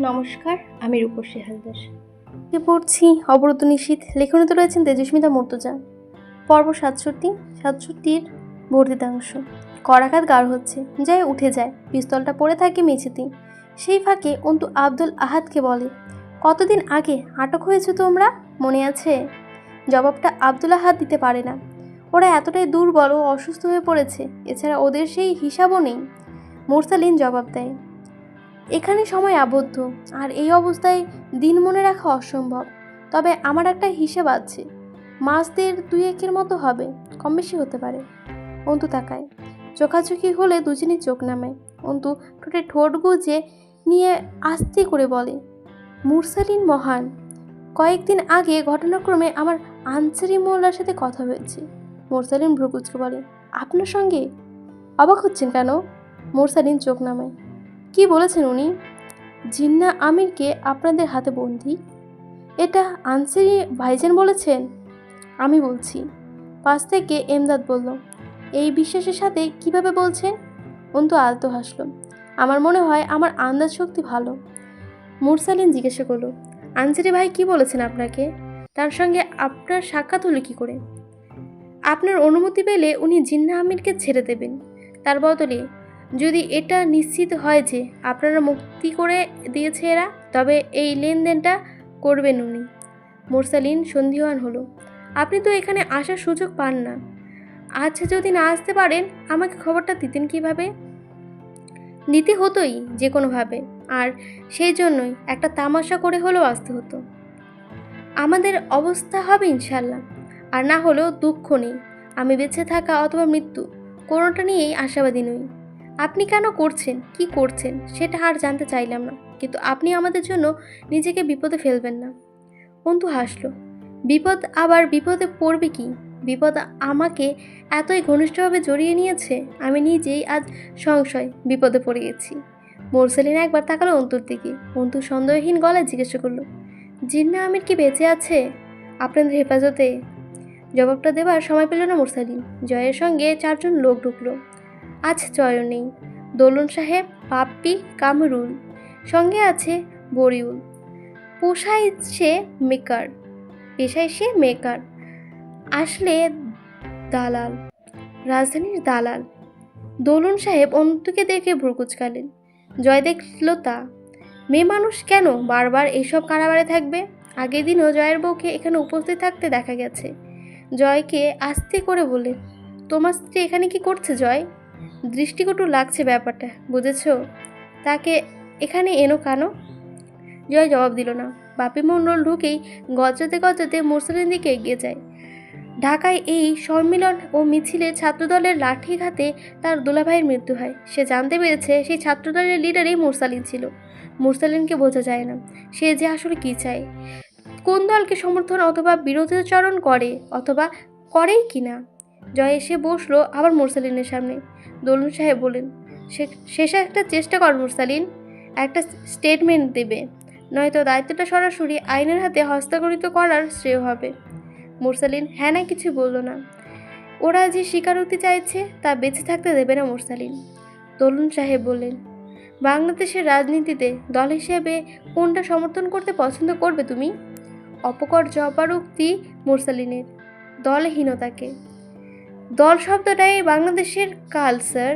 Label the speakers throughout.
Speaker 1: নমস্কার, আমি রূপসী হালদার। কে পড়ছি অবরত নিশীত লেখনীতে রয়েছেন তেজস্মিতা মর্তুজা। পর্ব সাতষট্টি, সাতষট্টির বর্ধিতাংশ। করাঘাত গাঢ় হচ্ছে। যাই উঠে যায়। পিস্তলটা পড়ে থাকে মেঝেতেই সেই ফাঁকে অন্তু আব্দুল আহাদকে বলে, কতদিন আগে আটক হয়েছে তোমরা? মনে আছে? জবাবটা আব্দুল আহাদ দিতে পারে না। ওরা এতটাই দুর্বল ও অসুস্থ হয়ে পড়েছে। এছাড়া ওদের সেই হিসাবও নেই। মোরসালিন জবাব দেয় এখানে সময় আবদ্ধ, আর এই অবস্থায় দিন মনে রাখা অসম্ভব। তবে আমার একটা হিসেব আছে মাসদের দুই একের মতো হবে কম বেশি হতে পারে। অন্তু তাকায়, চোখাচোখি হলে দুজনই চোখ নামে অন্তু ঠোঁটে ঠোঁট গুজে নিয়ে আস্তে করে বলে, মুরসালিন মহান, কয়েকদিন আগে ঘটনাক্রমে আমার আনসারি মোল্লার সাথে কথা হয়েছে। মোরসালিন ভ্রুকুচকে বলে, আপনার সঙ্গে? অবাক হচ্ছেন কেন? মোরসালিন চোখ নামায় কি বলেছেন উনি? জিন্না আমিরকে আপনাদের হাতে বন্দি। এটা আনসারি ভাইজান বলেছেন? আমি বলছি। পাশ থেকে এমদাদ বলল, এই বিশ্বাসের সাথে কীভাবে বলছেন? অন্তু আলতো হাসল, আমার মনে হয় আমার আন্দাজ শক্তি ভালো। মুরসালিন জিজ্ঞাসা করল, আনসারি ভাই কি বলেছেন আপনাকে? তার সঙ্গে আপনার সাক্ষাৎ হলো কি করে? আপনার অনুমতি পেলে উনি জিন্না আমিরকে ছেড়ে দেবেন। তার বদলে যদি এটা নিশ্চিত হয় যে আপনারা মুক্তি করে দিয়েছে এরা, তবে এই লেনদেনটা করবেন উনি। মোরসালিন সন্ধিহান হলো। আপনি তো এখানে আসার সুযোগ পান না। আচ্ছা যদি না আসতে পারেন, আমাকে খবরটা দিতেন কীভাবে? দিতে হতোই যে কোনোভাবে আর সেই জন্যই একটা তামাশা করে হলেও আসতে হতো। আমাদের অবস্থা হবে ইনশাল্লাহ আর না হলেও দুঃখ নেই। আমি বেঁচে থাকা অথবা মৃত্যু, কোনোটা নিয়েই আশাবাদী নই। আপনি কেন করছেন? কি করছেন? সেটা আর জানতে চাইলাম না। কিন্তু আপনি আমাদের জন্য নিজেকে বিপদে ফেলবেন না। অন্তু হাসলো। বিপদ আবার বিপদে পড়বে কি? বিপদ আমাকে এতই ঘনিষ্ঠভাবে জড়িয়ে নিয়েছে, আমি নিজেই আজ সংশয় বিপদে পড়ে গেছি। মোরসেলিন একবার তাকালো অন্তুর দিকে। অন্তু সন্দেহহীন গলায় জিজ্ঞাসা করল, জিন্না আমির কি বেঁচে আছে? আপনাদের হেফাজতে। জবাবটা দেবার সময় পেল না মোরসালিন। জয়ের সঙ্গে চারজন লোক ঢুকলো। আজ নেই দোলন সাহেব, পাপ্পি, কামরুল। সঙ্গে আছে বরিউল। পোষায় সে মেকার। পেশায় সে মেকার। আসলে দালাল। রাজধানীর দালাল। দোলন সাহেব অন্তুকে দেখে ভ্রুকুচকালেন। জয় দেখল তা। মেয়ে মানুষ কেন বারবার এইসব কারাবারে থাকবে? আগের দিনও জয়ের বউকে এখানে উপস্থিত থাকতে দেখা গেছে। জয়কে আস্তে করে বলে তোমার স্ত্রী এখানে কি করছে, জয়? দৃষ্টিকটু লাগছে ব্যাপারটা, বুঝেছ? তাকে এখানে এনো কেন? জয় জবাব দিল না। বাপি মণ্ডল ঢুকেই গজাতে গজাতে মোরসালের দিকে এগিয়ে যায়। ঢাকায় এই সম্মিলন ও মিছিলে ছাত্রদলের লাঠিঘাতে তার দুলাভাইয়ের মৃত্যু হয়। সে জানতে পেরেছে সেই ছাত্রদলের লিডারই মুরসালিন ছিল। মুরসালিনকে বোঝা যায় না, সে যে আসলে কী চায়। কোন দলকে সমর্থন অথবা বিরোধাচরণ করে, অথবা করেই কিনা? জয় এসে বসল আবার মুরসালিনের সামনে। দোলন সাহেব বলেন "শে- শেষে একটা চেষ্টা কর মুরসালিন, একটা স্টেটমেন্ট দেবে, নয়তো দায়িত্বটা সরাসরি আইনের হাতে হস্তান্তরিত করার শ্রেয় হবে। মুরসালিন হ্যাঁ না কিছু বলল না। ওরা যে স্বীকারোক্তি চাইছে, তা বেঁচে থাকতে দেবে না মুরসালিন। দলুন সাহেব বললেন, বাংলাদেশের রাজনীতিতে দল হিসেবে কোনটা সমর্থন করতে পছন্দ করবে তুমি? অপকর জবারোক্তি মুরসালিনের, দলহীনতাকে। দল শব্দটাই বাংলাদেশের কালচার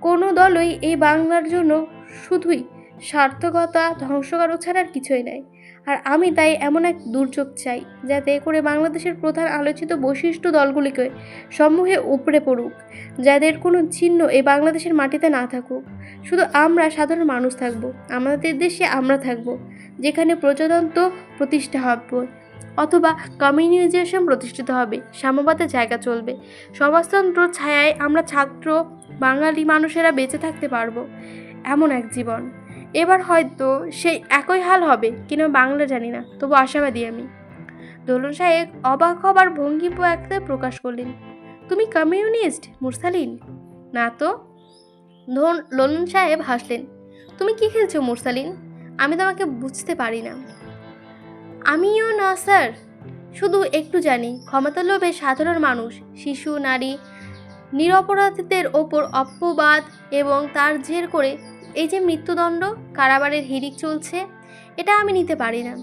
Speaker 1: কোনো দলই এই বাংলার জন্য শুধুই সার্থকতা, ধ্বংসকারক ছাড়া আর কিছুই নাই। আর আমি তাই এমন এক দুর্যোগ চাই, যাতে করে বাংলাদেশের প্রধান আলোচিত বৈশিষ্ট্য দলগুলিকে সম্মুখে উপড়ে পড়ুক, যাদের কোনো চিহ্ন এই বাংলাদেশের মাটিতে না থাকুক। শুধু আমরা সাধারণ মানুষ থাকব, আমাদের দেশে আমরা থাকব, যেখানে প্রজাতন্ত্র প্রতিষ্ঠা হবে। অথবা কমিউনিজেশন প্রতিষ্ঠিত হবে সাম্যবাদের জায়গা চলবে। সমাজতন্ত্র ছায়ায় আমরা ছাত্র, বাঙালি মানুষেরা বেঁচে থাকতে পারব, এমন এক জীবন। এবার হয়তো সেই একই হাল হবে কিনা বাংলা জানি না, তবু আশাবাদী আমি। দোলন সাহেব অবাক হবার ভঙ্গি একটা প্রকাশ করলেন, তুমি কমিউনিস্ট, মুরসালিন? না তো। লোলন সাহেব হাসলেন, তুমি কি খেলছো মুরসালিন? আমি তোমাকে বুঝতে পারি না। আমিও না, স্যার। শুধু একটু জানি ক্ষমতা লোভে সাধারণ মানুষ, শিশু, নারী, নিরপরাধীদের ওপর অপবাদ এবং তার জের করে এই যে মৃত্যুদণ্ড, কারাবারের হিরিক চলছে, এটা আমি নিতে পারি না।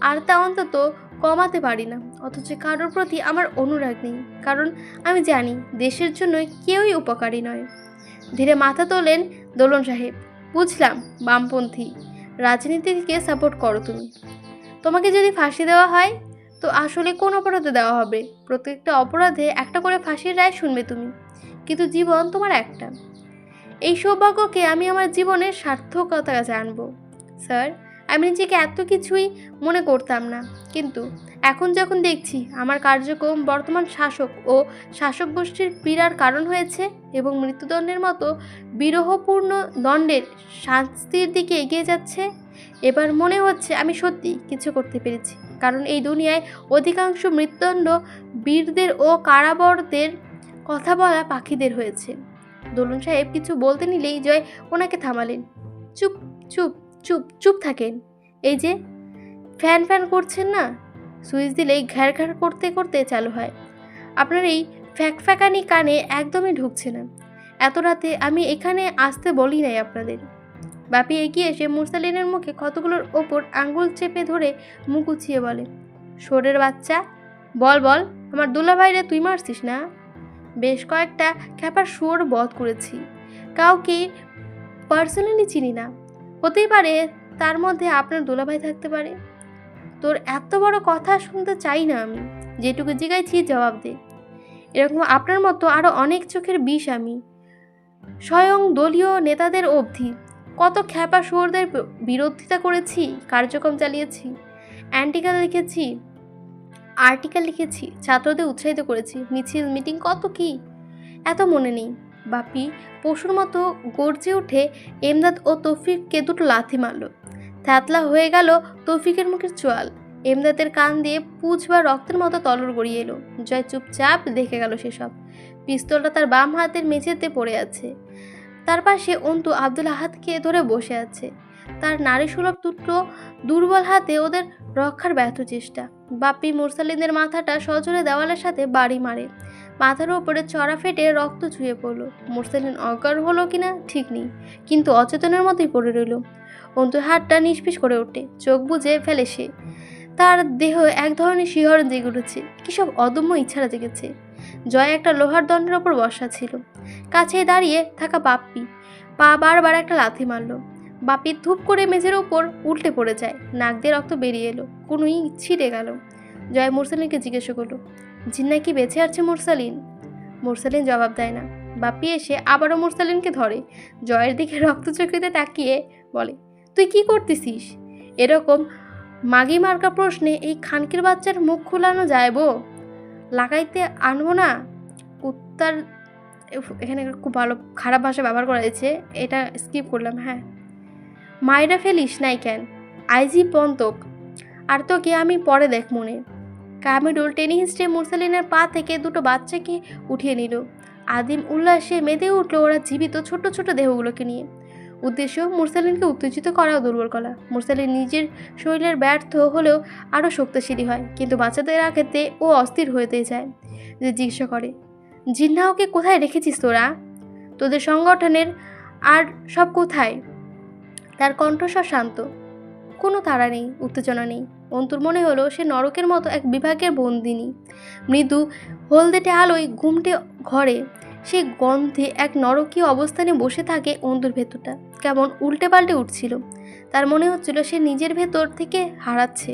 Speaker 1: আর তা অন্তত কমাতে পারি না। অথচ কারোর প্রতি আমার অনুরাগ নেই, কারণ আমি জানি দেশের জন্য কেউই উপকারী নয়। ধীরে মাথা তোলেন দোলন সাহেব, বুঝলাম, বামপন্থী, রাজনীতিকে সাপোর্ট করো তুমি। তোমাকে যদি ফাঁসি দেওয়া হয়, তো আসলে কোন অপরাধে দেওয়া হবে? প্রত্যেকটা অপরাধে একটা করে ফাঁসির রায় শুনবে তুমি। কিন্তু জীবন তোমার একটা। এই সৌভাগ্যকে আমি আমার জীবনের সার্থকতা জানব। স্যার? আমি নিজেকে এত কিছুই মনে করতাম না। কিন্তু এখন যখন দেখছি আমার কার্যক্রম বর্তমান শাসক ও শাসক গোষ্ঠীর পীড়ার কারণ হয়েছে এবং মৃত্যুদণ্ডের মতো বিরহপূর্ণ দণ্ডের শাস্তির দিকে এগিয়ে যাচ্ছে, এবার মনে হচ্ছে আমি সত্যি কিছু করতে পেরেছি। কারণ এই দুনিয়ায় অধিকাংশ মৃত্যুদণ্ড বীরদের ও কারাবরদের কথা বলা পাখিদের হয়েছে। দোলন সাহেব কিছু বলতে নিলেই জয় ওনাকে থামালেন। চুপ চুপ। চুপ চুপ থাকেন। এই যে, ফ্যান ফ্যান করছেন না? সুইচ দিলেই ঘ্যার ঘ্যার করতে করতে চালু হয়। আপনার এই ফ্যাক, ফ্যাকানি কানে একদমই ঢুকছে না। এত রাতে আমি এখানে আসতে বলি নাই আপনাদের। বাপি এগিয়ে এসে মুরসালিনের মুখে ক্ষতগুলোর ওপর আঙ্গুল চেপে ধরে মুখ উঁচিয়ে বলে সোরের বাচ্চা, বল বল, আমার দুলাভাইরে তুই মারছিস না? বেশ কয়েকটা খ্যাপার শুয়োর বধ করেছি। কাউকে পার্সোনালি চিনি না। হতেই পারে তার মধ্যে আপনার দোলাভাই থাকতে পারে। তোর এত বড় কথা শুনতে চাই না আমি। যেটুকু জিগাইছি জবাব দে। এরকম আপনার মতো আরও অনেক চোখের বিষ আমি। স্বয়ং দলীয় নেতাদের অবধি কত খ্যাপা শুয়োরদের বিরোধিতা করেছি, কার্যক্রম চালিয়েছি অ্যান্টিকাল লিখেছি আর্টিকেল লিখেছি, ছাত্রদের উৎসাহিত করেছি, মিছিল মিটিং কত কি? এত মনে নেই। বাপি পশুর মতো গর্জে উঠে এমদাদ ও তৌফিককে দুটো লাথি মারল। থ্যাতলা হয়ে গেল তৌফিকের মুখের চোয়াল। এমদাদের কান দিয়ে পুজ বা রক্তের মতো তলর গড়িয়ে এলো। জয় চুপচাপ দেখে গেল সেসব। পিস্তলটা তার বাম হাতের মেঝেতে পড়ে আছে। তার পাশে অন্তু আব্দুল আহাদকে ধরে বসে আছে। তার নারী সুলভ দুটো দুর্বল হাতে ওদের রক্ষার ব্যর্থ চেষ্টা। বাপ্পি মুরসালিনের মাথাটা সজোরে দেওয়ালের সাথে বাড়ি মারে। মাথার ওপরে চড়া ফেটে রক্ত ছুঁয়ে পড়ল। মুরসালিন অজ্ঞান হলো কিনা ঠিক নেই, কিন্তু অচেতনের মতোই পড়ে রইল। অন্তুর হাতটা নিষ্পিস করে ওঠে, চোখ বুজে ফেলে সে। তার দেহ এক ধরনের শিহরণ জেগে উঠেছে, কী সব অদম্য ইচ্ছারা জেগেছে। জয় একটা লোহার দণ্ডের ওপর বসা ছিল। কাছে দাঁড়িয়ে থাকা বাপ্পি, পা বারবার একটা লাথি মারল। বাপি ধূপ করে মেঝের ওপর উল্টে পড়ে যায়, নাক দিয়ে রক্ত বেরিয়ে এলো, কোনোই ছিটে গেল। জয় মুরসালিনকে জিজ্ঞেস করল জিন্না কি বেঁচে আছে মুরসালিন। মুরসালিন জবাব দেয় না। বাপি এসে আবারও মুরসালিনকে ধরে। জয়ের দিকে রক্তচকিতে তাকিয়ে বলে, তুই কি করতেছিস? এরকম মাগি মার্কা প্রশ্নে এই খানকির বাচ্চার মুখ খোলানো যায় বো? লাগাইতে আনব না? কুত্তার এখানে খুব ভালো, খারাপ ভাষা ব্যবহার করা হয়েছে। এটা স্কিপ করলাম হ্যাঁ। মায়েরা ফেলিস নাই কেন? আইজি পন্তক। আর তোকে আমি পরে দেখ মনে। কামিরুল টেনে হিস্ট্রে মুরসালিনের পা থেকে দুটো বাচ্চাকে উঠিয়ে নিল। আদিম উল্লাসে মেতে উঠল ওরা জীবিত ছোট ছোট দেহগুলোকে নিয়ে। উদ্দেশ্য, মুরসালিনকে উত্তেজিত করা দুর্বল করা। মুরসালিন নিজের শরীরের ব্যর্থ হলেও আরও শক্তিশালী হয়, কিন্তু বাচ্চাদের ক্ষেত্রে ও অস্থির হয়েতে যায় যে জিজ্ঞাসা করে, জিন্না, ওকে কোথায় রেখেছিস তোরা? তোদের সংগঠনের আর সব কোথায়? তার কণ্ঠস্বর শান্ত। কোনো তাড়া নেই, উত্তেজনা নেই। অন্তুর মনে হলো সে নরকের মতো এক বিভাগের বন্দিনী। মৃদু হলদেটে আলোয় ঘুমটে ঘরে, সে গন্ধে এক নরকীয় অবস্থানে বসে থাকে অন্তুর ভেতরটা। কেমন উল্টে পাল্টে উঠছিল। তার মনে হচ্ছিল সে নিজের ভেতর থেকে হারাচ্ছে,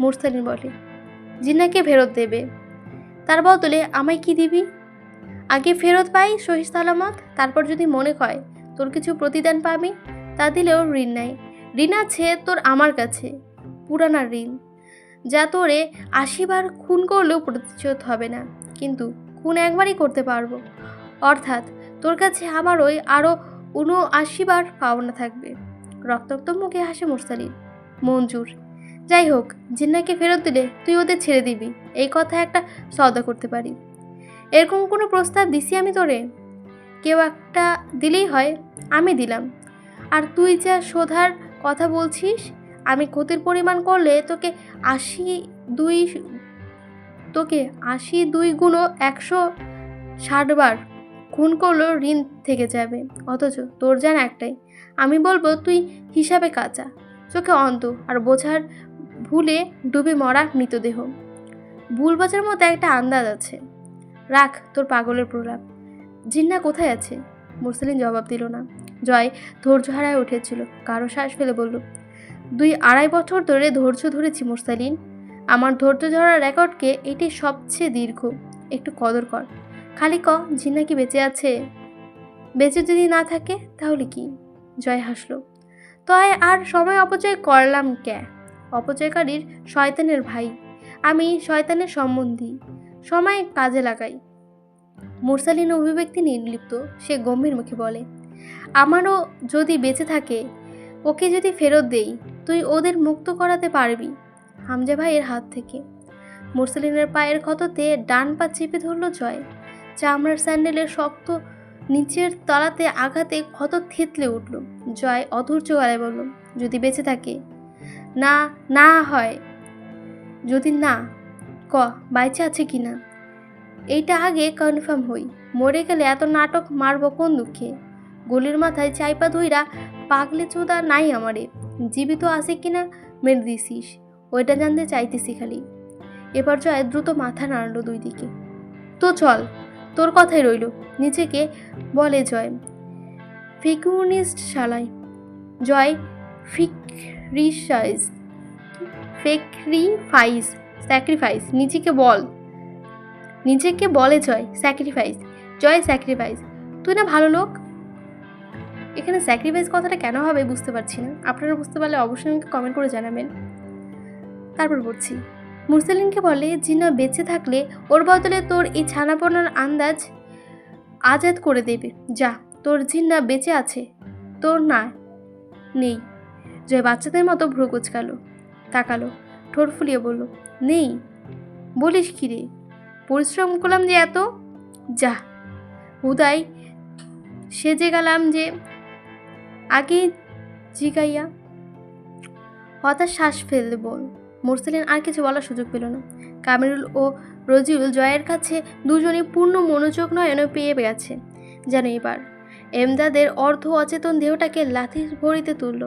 Speaker 1: মুরসালিন বলে। জিন্নাকে ফেরত দেবে। তার বদলে আমায় কি দিবি? আগে ফেরত পাই সহিস সালামত, তারপর যদি মনে হয় তোর কিছু প্রতিদান পাবি, তা দিলেও ঋণ নাই। ঋণ আছে তোর আমার কাছে, পুরানা ঋণ, যা তোরে আশিবার খুন করলেও প্রতিশোধ হবে না, কিন্তু খুন একবারই করতে পারব। অর্থাৎ তোর কাছে আমার ওই আরও উনআশিবার পাওনা থাকবে। রক্তাক্ত মুখে হাসে মুরসালিন। মঞ্জুর, যাই হোক জিন্নাকে ফেরত দিলে তুই ওদের ছেড়ে দিবি, এই কথা একটা সওদা করতে পারি। এরকম কোনো প্রস্তাব দিছি আমি তোরে? কেউ একটা দিলেই হয়, আমি দিলাম। আর তুই যা শোধার কথা বলছিস? আমি ক্ষতির পরিমাণ করলে তোকে আশি দুই তোকে আশি দুই গুণো একশো ষাটবার খুন করলেও ঋণ থেকে যাবে। অথচ তোর জান একটাই, আমি বলব তুই হিসাবে কাঁচা, চোখে অন্ত আর বোঝার ভুলে ডুবে মরা মৃতদেহ। ভুল বোঝার মতো একটা আন্দাজ আছে। রাখ তোর পাগলের প্রলাপ। জিন্না কোথায় আছে? মুরসালিন জবাব দিল না। জয় ধৈর্য হারায় উঠেছিল। কারও শ্বাস ফেলে বলল, দুই আড়াই বছর ধরে ধৈর্য ধরেছি মুরসালিন। আমার ধৈর্য ধরার রেকর্ডকে এটি সবচেয়ে দীর্ঘ। একটু কদর কর। খালি ক জিন্না কি বেঁচে আছে? বেঁচে যদি না থাকে, তাহলে কি? জয় হাসলো তয় আর সময় অপচয় করলাম ক্যা? অপচয়কারীর শয়তানের ভাই। আমি শয়তানের সম্বন্ধী। সময় কাজে লাগাই। মুরসালিন অভিব্যক্তি নির্লিপ্ত, সে গম্ভীর মুখে বলে, আমারও যদি বেঁচে থাকে, ওকে যদি ফেরত দেই, তুই ওদের মুক্ত করাতে পারবি? হামজা ভাইয়ের হাত থেকে। মুরসালিনের পায়ের ক্ষততে ডান পা চেপে ধরল জয়। চামড়ার স্যান্ডেলের শক্ত নিচের তলাতে আঘাতে ক্ষত থেতলে উঠল। জয় অধৈর্য গলায় বলল, যদি বেঁচে থাকে? না না হয়। যদি না, ক, বাইচে আছে কি না? এইটা আগে কনফার্ম হই। মরে গেলে এত নাটক মারব কোন দুঃখে? গলির মাথায় চাইপা ধইরা পাগলে চোদা নাই আমারে। জীবিত আছে কিনা মেরে দিছিস। ওইটা জানতে চাইতেছি খালি। এবার জয় দ্রুত মাথা নাড়ল দুই দিকে। তো চল, তোর কথাই রইল। নিজেকে বলে জয়। ফিকুনিস্ট শালাই। জয় ফিক্রিসাইজ। ফেক্রিফাইস স্যাক্রিফাইস নিজেকে বল। নিজেকে বলে জয় স্যাক্রিফাইস জয় স্যাক্রিফাইস তুই না ভালো লোক? এখানে স্যাক্রিফাইস কথাটা কেন হবে বুঝতে পারছি না। আপনারা বুঝতে পারলে অবশ্যই আমাকে কমেন্ট করে জানাবেন। তারপর বলছি, মুরসালিনকে বলে, জিনা বেঁচে থাকলে ওর বদলে তোর এই ছানাপনার আন্দাজ আজাদ করে দেবে। যা, তোর জিন্না বেঁচে আছে। তোর না, নেই। জয় বাচ্চাদের মতো ভ্রু কুচকালো, তাকালো, ঠোঁট ফুলিয়ে বলল, নেই? বলিস কি রে? পরিশ্রম করলাম যে এত, যা। হুদাই সেজে গেলাম যে, আগে জিগাইয়া হতাশ শ্বাস ফেললে বল। মুরসালিন আর কিছু বলার সুযোগ পেল না। কামিরুল ও রজিউল জয়ের কাছে দুজনই পূর্ণ মনোযোগ নয় নয়নে পেয়ে গেছে। যেন এবার এমদাদের অর্ধ অচেতন দেহটাকে লাথি ভরিতে তুলল।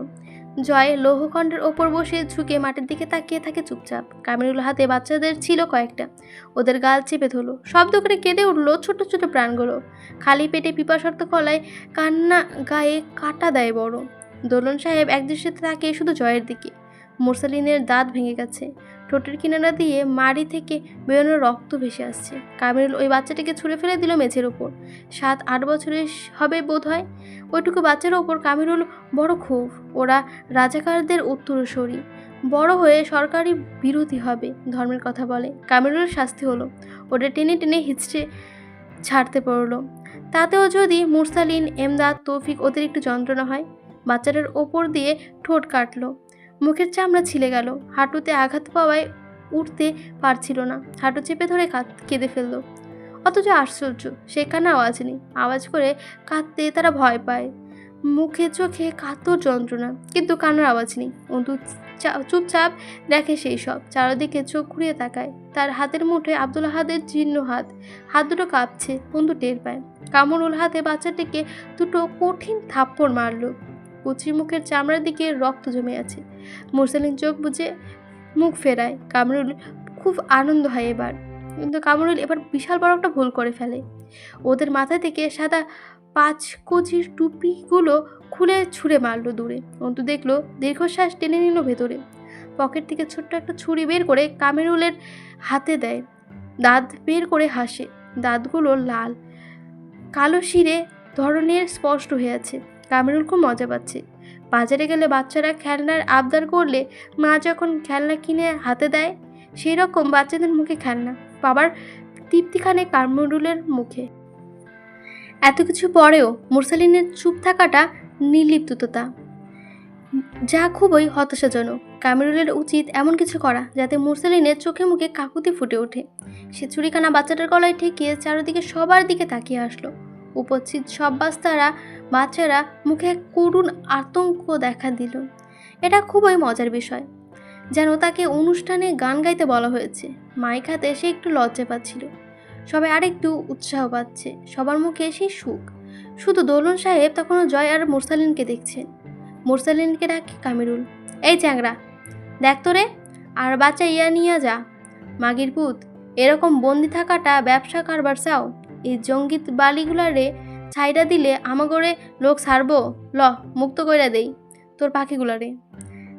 Speaker 1: জয় লৌহখণ্ডের ওপর বসে ঝুঁকে মাটির দিকে তাকিয়ে থাকে চুপচাপ। কামিরুল হাতে বাচ্চাদের ছিল কয়েকটা। ওদের গাল চেপে ধরলো। শব্দ করে কেঁদে উঠল ছোট ছোট প্রাণগুলো। খালি পেটে পিপাসার্থ কলায় কান্না গায়ে কাটা দেয় বড় দোলন সাহেব একদৃশ্যে তাকিয়ে শুধু জয়ের দিকে। মোরসালিনের দাঁত ভেঙে গেছে। ঠোঁটের কিনারা দিয়ে মাড়ি থেকে বেরোনো রক্ত ভেসে আসছে। কামিরুল ওই বাচ্চাটিকে ছুঁড়ে ফেলে দিল মেঝের ওপর। সাত, আট বছরের হবে বোধ হয় ওইটুকু বাচ্চার ওপর কামিরুল বড় ক্ষোভ। ওরা রাজাকারদের উত্তরসূরি বড় হয়ে সরকারি বিরোধী হবে, ধর্মের কথা বলে। কামিরুলের শাস্তি হলো। ওটা টেনে টেনে হিচড়ে ছাড়তে পড়ল। তাতেও যদি মুরসালিন, এমদাদ, তৌফিক অতিরিক্ত যন্ত্রণা হয়, বাচ্চাটার ওপর দিয়ে ঠোঁট কাটলো। মুখের চামড়া ছিলে গেল। হাঁটুতে আঘাত পাওয়ায় উঠতে পারছিল না। হাঁটু চেপে ধরে কাঁদ ফেলল। অথচ আশ্চর্য, সেখানে আওয়াজ নেই। আওয়াজ করে কাঁদতে তারা ভয় পায়। মুখে চোখে কাতর যন্ত্রণা, কিন্তু কান্নার আওয়াজ নেই। অন্তু চুপচাপ দেখে সেই সব। চারদিকে চোখ ঘুরিয়ে তাকায়। তার হাতের মুঠে আব্দুল হাতের জীর্ণ হাত। হাত দুটো কাঁপছে, অন্তু টের পায়। কামরুল হাতে বাচ্চাটিকে দুটো কঠিন থাপ্পড় মারলো। কুচি মুখের চামড়ার দিকে রক্ত জমে আছে। মুরসালিন চোখ বুঝে মুখ ফেরায়। কামরুল খুব আনন্দ হয় এবার। কিন্তু কামরুল এবার বিশাল বড় একটা ভুল করে ফেলে। ওদের মাথা থেকে সাদা পাঁচ কচির টুপিগুলো খুলে ছুঁড়ে মারলো দূরে। অন্তু দেখল দীর্ঘশ্বাস টেনে নিল ভেতরে। পকেট থেকে ছোট্ট একটা ছুরি বের করে কামেরুলের হাতে দেয়। দাঁত বের করে হাসে। দাঁতগুলো লাল। কালো শিরে ধরনের স্পষ্ট হয়ে আছে। কামেরুল খুব মজা পাচ্ছে। বাজারে গেলে বাচ্চারা খেলনার আবদার করলে মা যখন খেলনা কিনে হাতে দেয় সেই রকম বাচ্চাদের মুখে খেলনা। বাবার তৃপ্তিখানে কামরুলের মুখে। এত কিছু পরেও মুরসালিনের চুপ থাকাটা নির্লিপ্ততা। যা খুবই হতাশাজনক। কামিরুলের উচিত এমন কিছু করা যাতে মুরসালিনের চোখে মুখে কাকুতি ফুটে ওঠে। সে চুরিখানা বাচ্চাটার গলায় ঠেকিয়ে চারিদিকে সবার দিকে তাকিয়ে আসলো। উপস্থিত সব বাস্তারা বাচ্চারা মুখে করুণ আতঙ্ক দেখা দিল। এটা খুবই মজার বিষয়। যেন তাকে অনুষ্ঠানে গান গাইতে বলা হয়েছে। মাইক হাতে সে একটু লজ্জা পাচ্ছিল। সবাই আরেকটু উৎসাহ পাচ্ছে। সবার মুখে সেই সুখ। শুধু দোলন সাহেব তখনও জয় আর মোরসালিনকে দেখছে মোরসালিনকে ডাকে কামিরুল, এই চ্যাংরা, দেখ তো রে, আর বাচ্চা ইয়া নিয়ে যা। মাগির পুত, এরকম বন্দি থাকাটা ব্যবসা কারবার চাও। এই জঙ্গিত বালিগুলারে ছাইটা দিলে আমাগরে লোক ছাড়বো? ল, মুক্ত কইরা দেই। তোর পাখিগুলারে।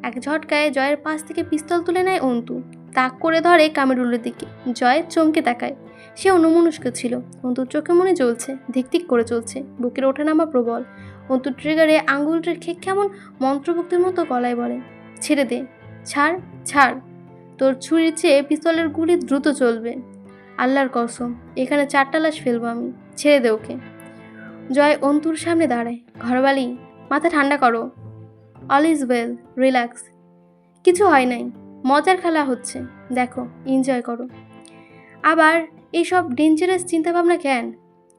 Speaker 1: এক ঝটকায় জয়ের পাশ থেকে পিস্তল তুলে নেয় অন্তু। তাক করে ধরে কামিরুলের দিকে। জয় চমকে তাকায়। সে অনুমনুষ্ক ছিল। অন্তুর চোখে মনে জ্বলছে ধিকধিক করে চলছে। বুকের ওঠানামা প্রবল। অন্তুর ট্রিগারে আঙ্গুল রেখে কেমন মন্ত্রভুক্তির মতো গলায় বলে, ছেড়ে দে। ছাড় ছাড়। তোর ছুরির চেয়ে পিস্তলের গুলি দ্রুত চলবে। আল্লাহর কসম, এখানে চারটা লাশ ফেলব আমি। ছেড়ে দে ওকে। জয় অন্তুর সামনে দাঁড়ায়। ঘরবালি, মাথা ঠান্ডা করো। অল ইজ ওয়েল রিল্যাক্স কিছু হয় নাই, মজার খেলা হচ্ছে। দেখো এনজয় করো। আবার এইসব ডেঞ্জারাস চিন্তাভাবনা কেন?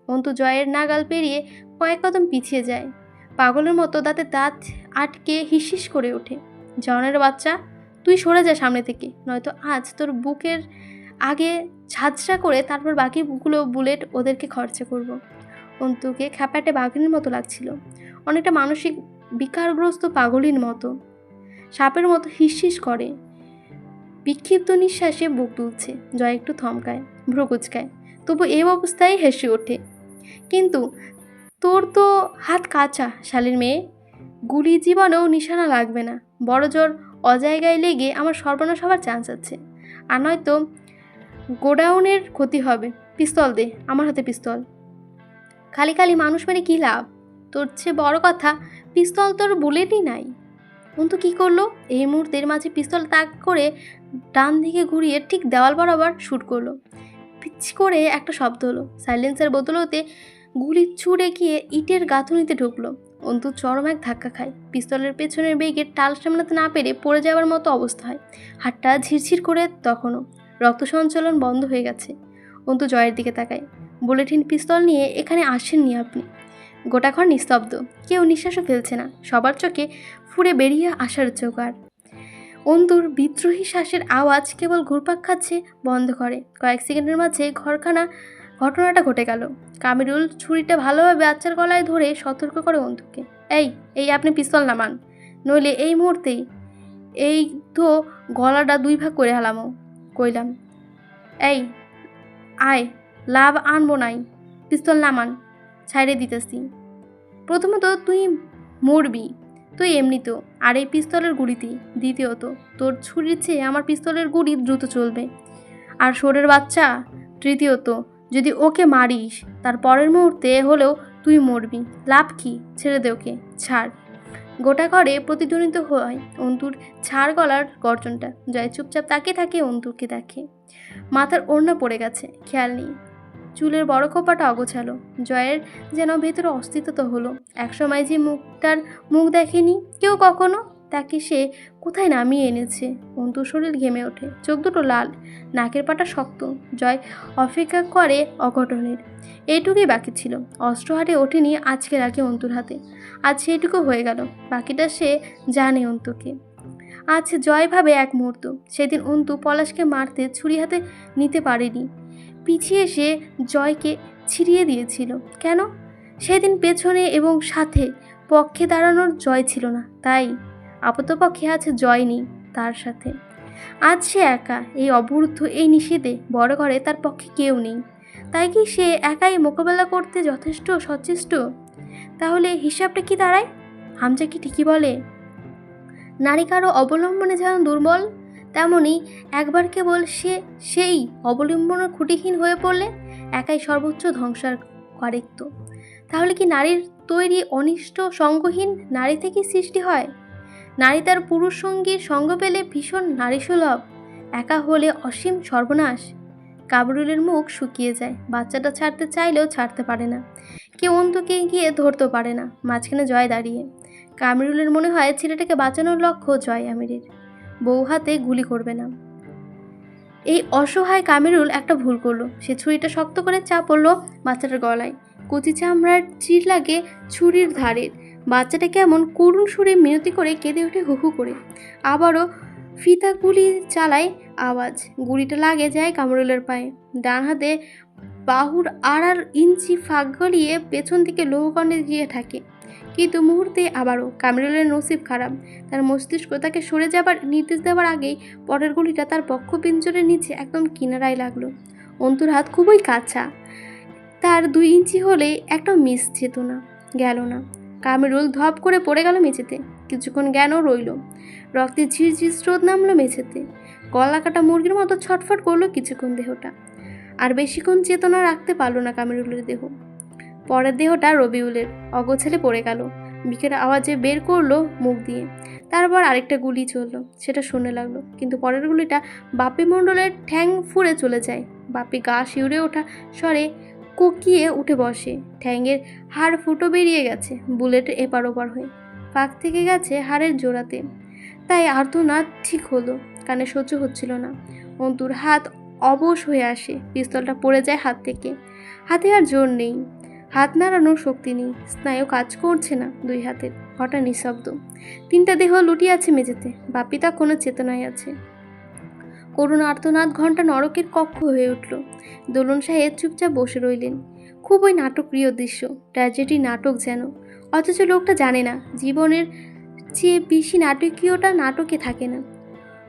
Speaker 1: অন্তু জয়ের নাগাল পেরিয়ে কয়েক কদম পিছিয়ে যায়। পাগলের মতো দাঁতে দাঁত আটকে হিসহিস করে ওঠে। জনের বাচ্চা, তুই সরে যা সামনে থেকে, নয়তো আজ তোর বুকের আগে ঝাঁঝরা করে তারপর বাকিগুলো বুলেট ওদেরকে খরচা করব। অন্তুকে খ্যাপাটে বাঘিনীর মতো লাগছিল। অনেকটা মানসিক বিকারগ্রস্ত পাগলির মতো। সাপের মতো হিসহিস করে। বিক্ষিপ্ত নিঃশ্বাসে বুক তুলছে জয় একটু থমকায় ভ্রু কুচকায় তবু এ অবস্থায় হেসে ওঠে। কিন্তু তোর তো হাত কাঁচা শালির মেয়ে। গুলি জীবনেও নিশানা লাগবে না। বড় জোর অজায়গায় লেগে আমার সর্বনাশ হওয়ার চান্স আছে। আর নয়তো গোডাউনের ক্ষতি হবে। পিস্তল দে, আমার হাতে পিস্তল। খালি খালি মানুষ মেরে কী লাভ? তোর চেয়ে বড় কথা, পিস্তল তোর বুলেটই নাই। অন্তু কী করল? এই মুহূর্তের মাঝে পিস্তল তাক করে ডান দিকে ঘুরিয়ে ঠিক দেওয়াল বরাবর শ্যুট করল। পিচ করে একটা শব্দ হলো। সাইলেন্সার বোতলতে গুলি ছুড়ে গিয়ে ইটের গাঁথুনিতে ঢুকলো। অন্তু চরম এক ধাক্কা খায়। পিস্তলের পেছনের বেগে টাল সামলাতে না পেরে পড়ে যাওয়ার মতো অবস্থা হয়। হাতটা ঝিরঝির করে তখনও রক্ত সঞ্চালন বন্ধ হয়ে গেছে। অন্তু জয়ের দিকে তাকায়। বুলেটিন পিস্তল নিয়ে এখানে আসেননি আপনি। গোটা ঘর নিস্তব্ধ। কেউ নিঃশ্বাসও ফেলছে না। সবার চোখে ফুড়ে বেরিয়ে আসার জোগাড়। অন্তুর বিদ্রোহী শ্বাসের আওয়াজ কেবল ঘুরপাক খাচ্ছে বন্ধ করে। কয়েক সেকেন্ডের মাঝে ঘরখানা ঘটনাটা ঘটে গেল। কামিরুল ছুরিটা ভালোভাবে বাচ্চার গলায় ধরে সতর্ক করে অন্তুকে এই এই আপনি পিস্তল নামান। নইলে এই মুহূর্তেই এই তো গলাটা দুই ভাগ করে হালামো। কইলাম। এই, আয়। লাভ আনব নাই, পিস্তল নামান, ছাইড়ে দিতেছি। প্রথমত তুই মরবি, তুই এমনিতেও আর এই পিস্তলের গুলিতেই দ্বিতীয়ত, তোর ছুরির চেয়ে আমার পিস্তলের গুলি দ্রুত চলবে। আর সোরের বাচ্চা, তৃতীয়ত, যদি ওকে মারিস, তার পরের মুহূর্তে হলেও তুই মরবি। লাভ কি? ছেড়ে দে ওকে, ছাড়। গোটা ঘরে প্রতিধ্বনিত হয় অন্তুর ছাড় গলার গর্জনটা। জয় চুপচাপ তাকে থাকে, অন্তুরকে দেখে। মাথার ওড়না পড়ে গেছে, খেয়াল নেই। চুলের বড় খোপাটা অগোছালো। জয়ের যেন ভেতরে অস্তিত্ব হলো। একসময় যে মুখটার মুখ দেখেনি কেউ কখনো, তাকে সে কোথায় নামিয়ে এনেছে? অন্তু শরীর ঘেমে ওঠে। চোখ দুটো লাল, নাকের পাটা শক্ত। জয় অপেক্ষা করে অঘটনের। এইটুকুই বাকি ছিল। অস্ত্র হাটে ওঠেনি আজকের আগে অন্তুর হাতে। আজ সেইটুকু হয়ে গেল। বাকিটা সে জানে অন্তুকে। আজ জয় ভাবে এক মুহূর্ত। সেদিন অন্তু পলাশকে মারতে ছুরি হাতে নিতে পারেনি। পিছিয়ে এসে জয়কে ছিড়িয়ে দিয়েছিল। কেন? সেদিন পেছনে এবং সাথে পক্ষে দাঁড়ানোর জয় ছিল না, তাই আপাতপক্ষে আছে জয় নেই তার সাথে। আজ সে একা, এই অবরুদ্ধ, এই নিষেধে বড় ঘরে তার পক্ষে কেউ নেই। তাই কি সে একাই মোকাবেলা করতে যথেষ্ট সচেষ্ট? তাহলে হিসাবটা কি দাঁড়ায়? হামজা কি ঠিকই বলে? নারী কারও অবলম্বনে যেমন দুর্বল তেমনি একবার কেবল সে সেই অবলম্বনের খুঁটিহীন হয়ে পড়লে একাই সর্বোচ্চ ধ্বংসার কারিক্ত তাহলে কি নারীর তৈরি অনিষ্ট সঙ্গহীন নারী থেকে সৃষ্টি হয়? নারী তার পুরুষ সঙ্গীর সঙ্গ পেলে ভীষণ নারীসুলভ, একা হলে অসীম সর্বনাশ। কাবরুলের মুখ শুকিয়ে যায়, বাচ্চাটা ছাড়তে চাইলেও ছাড়তে পারে না। কেউ অন্তকে গিয়ে ধরতেও পারে না, মাঝখানে জয় দাঁড়িয়ে। কামরুলের মনে হয় ছেলেটাকে বাঁচানোর লক্ষ্য জয় আমিরের। বউ হাতে গুলি করবে না। এই অসহায় কামিরুল একটা ভুল করল। সে ছুরিটা শক্ত করে চা পড়ল বাচ্চাটার গলায়। কচি চামড়ার চির লাগে ছুরির ধারের বাচ্চাটা কেমন করুণ সুরে মিনতি করে কেঁদে ওঠে হু হু করে। আবারও ফিতা গুলি চালায় আওয়াজ। গুলিটা লাগে যায় কামরুলের পায়ে। ডান হাতে বাহুর আড়ার ইঞ্চি ফাঁক গলিয়ে পেছন দিকে লৌহকণ্ডে গিয়ে থাকে কিন্তু মুহূর্তে আবারও কামরুলের নসিব খারাপ। তার মস্তিষ্ক তাকে সরে যাবার নির্দেশ দেওয়ার আগেই পরের গুলিটা তার পক্ষ পক্ষপিঞ্জরের নিচে একদম কিনারায় লাগল। অন্তুর হাত খুবই কাঁচা। তার দুই ইঞ্চি হলে একটা মিস যেত না, গেল না। কামরুল ধপ করে পড়ে গেল মেঝেতে। কিছুক্ষণ জ্ঞানও রইল। রক্তে ঝিরঝির স্রোত নামলো মেঝেতে। গলা কাটা মুরগির মতো ছটফট করল কিছুক্ষণ দেহটা। আর বেশিক্ষণ চেতনা রাখতে পারল না কামরুলের দেহ। পরের দেহটা রবিউলের। অগোছালে পড়ে গেল। বিকের আওয়াজে বের করল মুখ দিয়ে। তারপর আরেকটা গুলি চলল, সেটা শুনে লাগল। কিন্তু পরের গুলিটা বাপি মণ্ডলের ঠ্যাং ফুঁড়ে চলে যায়। বাপি গা শিউরে ওঠা স্বরে কোকিয়ে উঠে বসে। ঠ্যাংয়ের হাড় ফুটো বেরিয়ে গেছে বুলেট এপার ওপার হয়ে। পাক থেকে গেছে হাড়ের জোড়াতে। তাই আর্তনাদ ঠিক হলো, কানে সহ্য হচ্ছিল না। অন্তুর হাত অবশ হয়ে আসে, পিস্তলটা পড়ে যায় হাত থেকে। হাতে আর জোর নেই। হাত নাড়ানোর শক্তি নেই। স্নায়ু কাজ করছে না দুই হাতের, হঠাৎ নিঃশব্দ। তিনটা দেহ লুটিয়ে আছে মেঝেতে বাপি তা কোনো চেতনায় আছে। করুণ আর্তনাদ ঘণ্টা নরকের কক্ষ হয়ে উঠল। দোলন সাহেব চুপচাপ বসে রইলেন। খুব খুবই নাটকপ্রিয় দৃশ্য, ট্র্যাজেডি নাটক যেন। অথচ লোকটা জানে না, জীবনের চেয়ে বেশি নাটকীয়টা নাটকে থাকে না।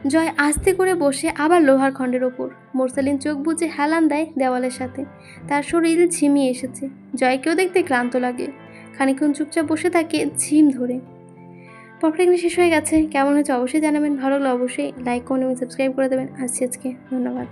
Speaker 1: জয় আস্তে করে বসে আবার লোহার খণ্ডের ওপর। মোরসালিন চোখ বুঝে হেলান দেয় দেওয়ালের সাথে। তার শরীর ঝিমিয়ে এসেছে। জয়কেও দেখতে ক্লান্ত লাগে। খানিক্ষণ চুপচাপ বসে থাকে ঝিম ধরে। পরপর শেষ হয়ে গেছে। কেমন হয়েছে অবশ্যই জানাবেন। ভালো লাগলে অবশ্যই লাইক করুন এবং সাবস্ক্রাইব করে দেবেন। আজকে আজকে। ধন্যবাদ।